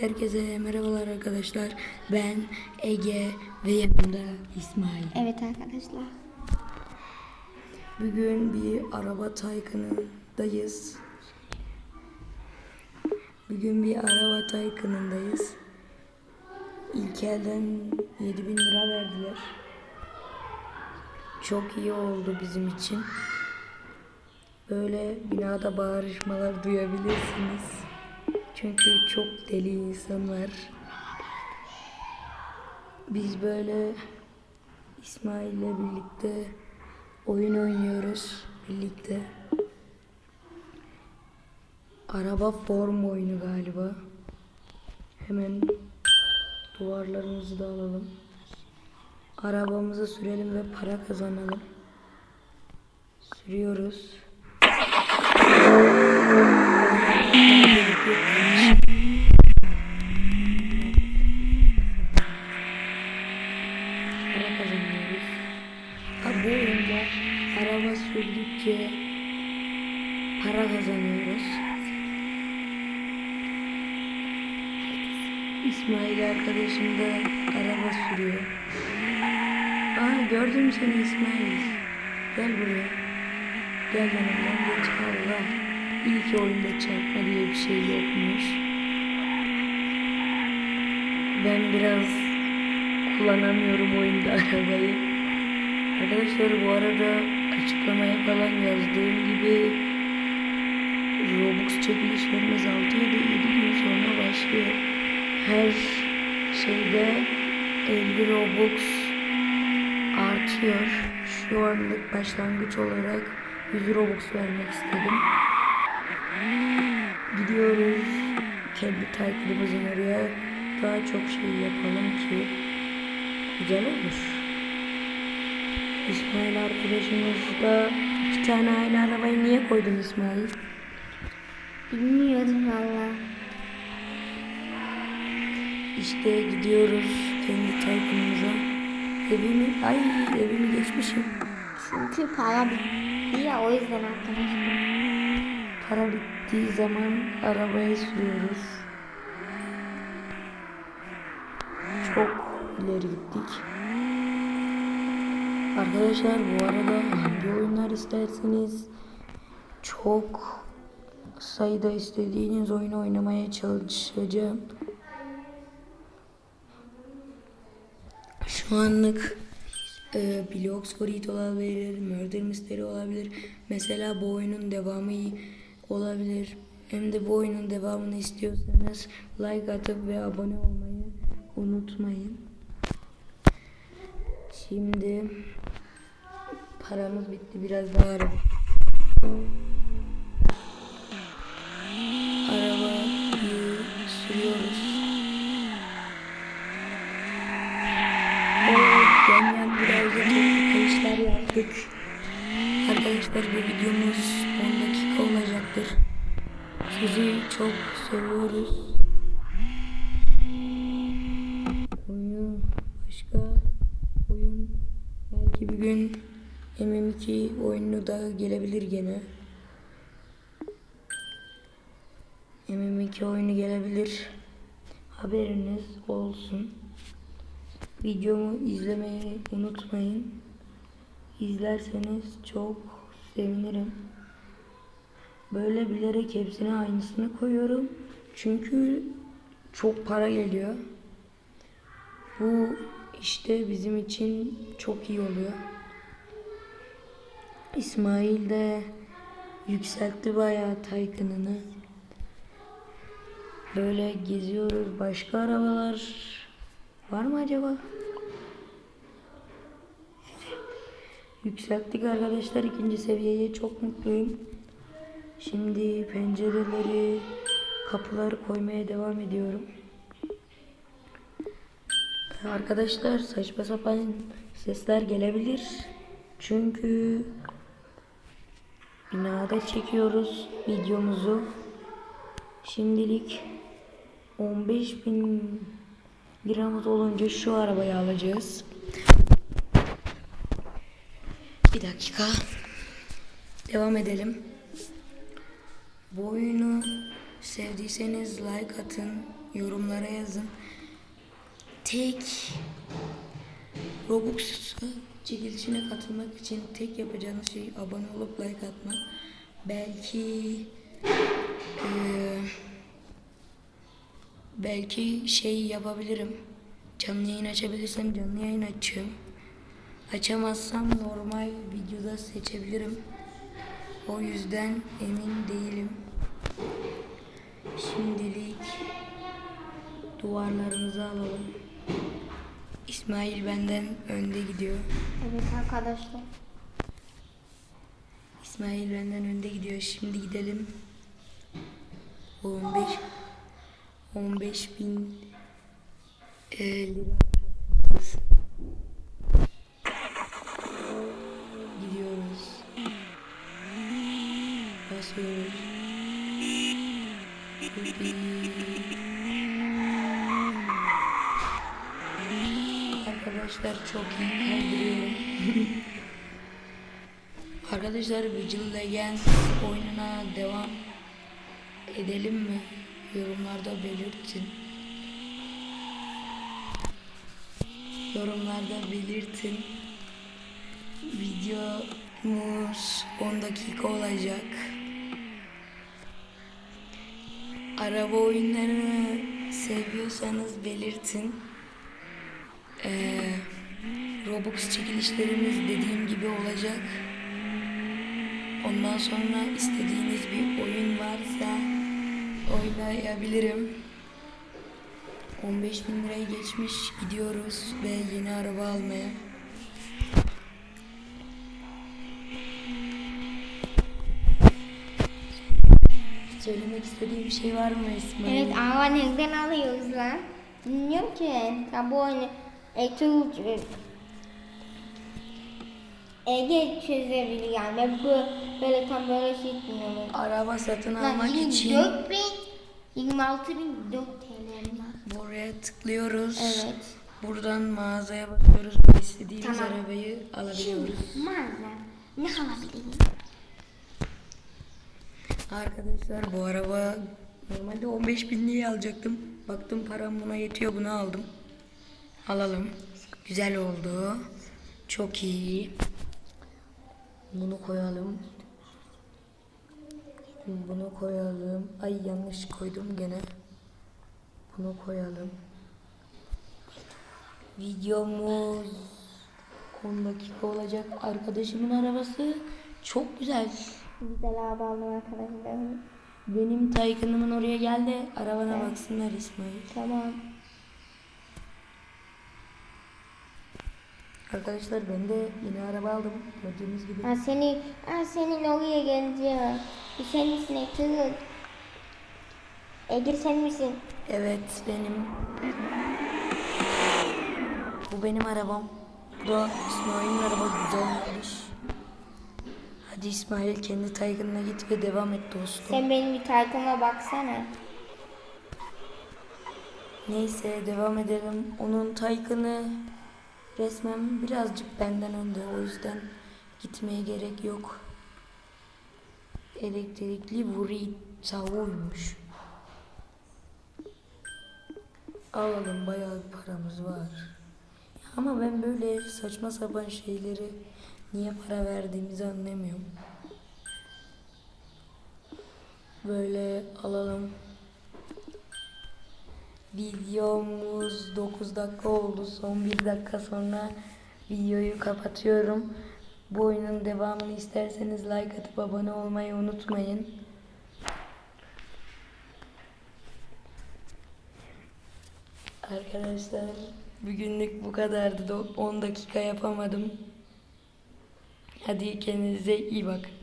Herkese merhabalar arkadaşlar. Ben Ege ve yanımda İsmail. Evet arkadaşlar. Bugün bir araba taykınındayız. Bugün bir araba taykınındayız. İlk elden 7000 lira verdiler. Çok iyi oldu bizim için. Böyle binada bağırışmalar duyabilirsiniz. Çünkü çok deli insan var. Biz böyle İsmail'le birlikte oyun oynuyoruz birlikte. Araba form oyunu galiba. Hemen duvarlarımızı da alalım. Arabamızı sürelim ve para kazanalım. Sürüyoruz. Araba sürdükçe para kazanıyoruz. İsmail arkadaşım da araba sürüyor. Aa gördüm seni İsmail. Gel buraya. Gel yanımdan geç Allah. İyi ki oyunda çarpma diye bir şey yokmuş. Ben biraz kullanamıyorum oyunda arabayı. Arkadaşlar bu arada açıklamaya falan yazdığım gibi Robux çekilişlerimiz 6 ya da 7 gün sonra başlıyor. Her şeyde 50 Robux artıyor. Şu anlık başlangıç olarak 100 Robux vermek istedim. Gidiyoruz kendi taykırımızın oraya daha çok şey yapalım ki güzel olur. İsmail arkadaşımız da iki tane aynı arabayı niye koydun İsmail? Bilmiyorum valla. İşte gidiyoruz kendi taykınımıza. Evimi, ay evimi geçmişim. Çünkü para bitti ya o yüzden arkadaşlar. Para bittiği zaman arabaya sürüyoruz. Çok ileri gittik. Arkadaşlar bu arada hangi oyunlar isterseniz çok sayıda istediğiniz oyunu oynamaya çalışacağım. Şu anlık e, Blox Frit olabilir, Murder Mystery olabilir. Mesela bu oyunun devamı olabilir. Hem de bu oyunun devamını istiyorsanız like atıp ve abone olmayı unutmayın. Şimdi paramız bitti biraz daha araba. Arabayı sürüyoruz. Evet, yan yan biraz da kayışlar yaptık. Arkadaşlar bu videomuz 10 dakika olacaktır. Sizi çok seviyoruz. Oyunu başka belki bir gün MM2 oyunu da gelebilir gene. MM2 oyunu gelebilir. Haberiniz olsun. Videomu izlemeyi unutmayın. İzlerseniz çok sevinirim. Böyle bilerek hepsine aynısını koyuyorum. Çünkü çok para geliyor. Bu işte bizim için çok iyi oluyor. İsmail de yükseltti bayağı Taycan'ını. Böyle geziyoruz. Başka arabalar var mı acaba? Yükselttik arkadaşlar ikinci seviyeye çok mutluyum. Şimdi pencereleri, kapıları koymaya devam ediyorum. Arkadaşlar saçma sapan sesler gelebilir. Çünkü binada çekiyoruz videomuzu. Şimdilik 15 bin liramız olunca şu arabayı alacağız. Bir dakika. Devam edelim. Bu oyunu Sevdiyseniz like atın, yorumlara yazın. Tek Robux çekilişine katılmak için tek yapacağınız şey abone olup like atmak. Belki eee, belki şey yapabilirim. Canlı yayın açabilirsem canlı yayın açıyorum. Açamazsam normal videoda seçebilirim. O yüzden emin değilim. Şimdilik duvarlarımızı alalım. İsmail benden önde gidiyor. Evet arkadaşlar. İsmail benden önde gidiyor. Şimdi gidelim. 15 15 bin e, lira gidiyoruz. Basıyoruz. Arkadaşlar çok iyi. Arkadaşlar Vigil Legends oyununa devam edelim mi? Yorumlarda belirtin. Yorumlarda belirtin. Videomuz 10 dakika olacak. Araba oyunlarını seviyorsanız belirtin. Ee, Robux çekilişlerimiz dediğim gibi olacak. Ondan sonra istediğiniz bir oyun varsa oynayabilirim. 15 bin lirayı geçmiş gidiyoruz ve yeni araba almaya. Söylemek istediğim bir şey var mı İsmail? Evet ama neden alıyoruz lan? Bilmiyorum ki. Ya bu oyunu Ege, Ege çözebilir yani. Bu böyle tam böyle şey bilmiyorum. Araba satın Lan almak için 24 bin, 26 bin 4 TL var. buraya tıklıyoruz. Evet. Buradan mağazaya bakıyoruz ve istediğimiz Tamam. arabayı alabiliyoruz. Mağaza. Ne alabilirim? Arkadaşlar bu araba normalde 15 bin liraya alacaktım. Baktım param buna yetiyor bunu aldım. Alalım. Güzel oldu. Çok iyi. Bunu koyalım. Bunu koyalım. Ay yanlış koydum gene. Bunu koyalım. Videomuz 10 dakika olacak. Arkadaşımın arabası çok güzel. Güzel abi aldım arkadaşlar. Benim Taycan'ımın oraya geldi. Arabana baksınlar İsmail. Tamam. Arkadaşlar ben de yeni araba aldım. Gördüğünüz gibi. Ha seni, ha senin oraya geleceğim. Bu sen misin Ege? Ege sen misin? Evet benim. Bu benim arabam. Bu da İsmail'in araba güzelmiş. Hadi İsmail kendi Taycan'ına git ve devam et dostum. Sen benim bir takıma baksana. Neyse devam edelim. Onun Taycan'ı resmen birazcık benden önde. O yüzden gitmeye gerek yok. Elektrikli Vuritao'ymuş. Alalım bayağı bir paramız var. Ama ben böyle saçma sapan şeyleri niye para verdiğimizi anlamıyorum. Böyle alalım. Videomuz 9 dakika oldu. Son 1 dakika sonra videoyu kapatıyorum. Bu oyunun devamını isterseniz like atıp abone olmayı unutmayın. Arkadaşlar bugünlük bu kadardı. 10 dakika yapamadım. Hadi kendinize iyi bakın.